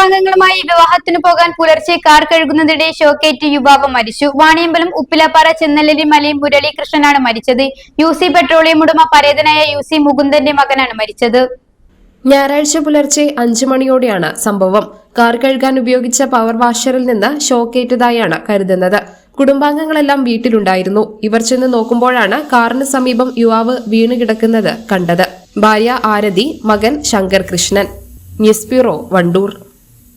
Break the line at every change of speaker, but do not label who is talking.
കുടുംബാംഗങ്ങളുമായി വിവാഹത്തിന് പോകാൻ പുലർച്ചെ കാർ കഴുകുന്നതിനിടെ ഷോക്കേറ്റ് യുവാവ് മരിച്ചു. വാണിയമ്പലം ഉപ്പിലപ്പാറ ചെന്നല്ലരി മലയും മുരളീകൃഷ്ണനാണ് മരിച്ചത്. യു സി പെട്രോളിയം ഉടമ പരേതനായ യു സി മുകുന്ദന്റെ മകനാണ് മരിച്ചത്.
ഞായറാഴ്ച പുലർച്ചെ അഞ്ചു മണിയോടെയാണ് സംഭവം. കാർ കഴുകാൻ ഉപയോഗിച്ച പവർ വാഷറിൽ നിന്ന് ഷോക്കേറ്റതായാണ് കരുതുന്നത്. കുടുംബാംഗങ്ങളെല്ലാം വീട്ടിലുണ്ടായിരുന്നു. ഇവർ ചെന്ന് നോക്കുമ്പോഴാണ് കാറിന് സമീപം യുവാവ് വീണ് കിടക്കുന്നത് കണ്ടത്. ഭാര്യ ആരതി മകൻ ശങ്കർ കൃഷ്ണൻ ന്യൂസ് ബ്യൂറോ വണ്ടൂർ.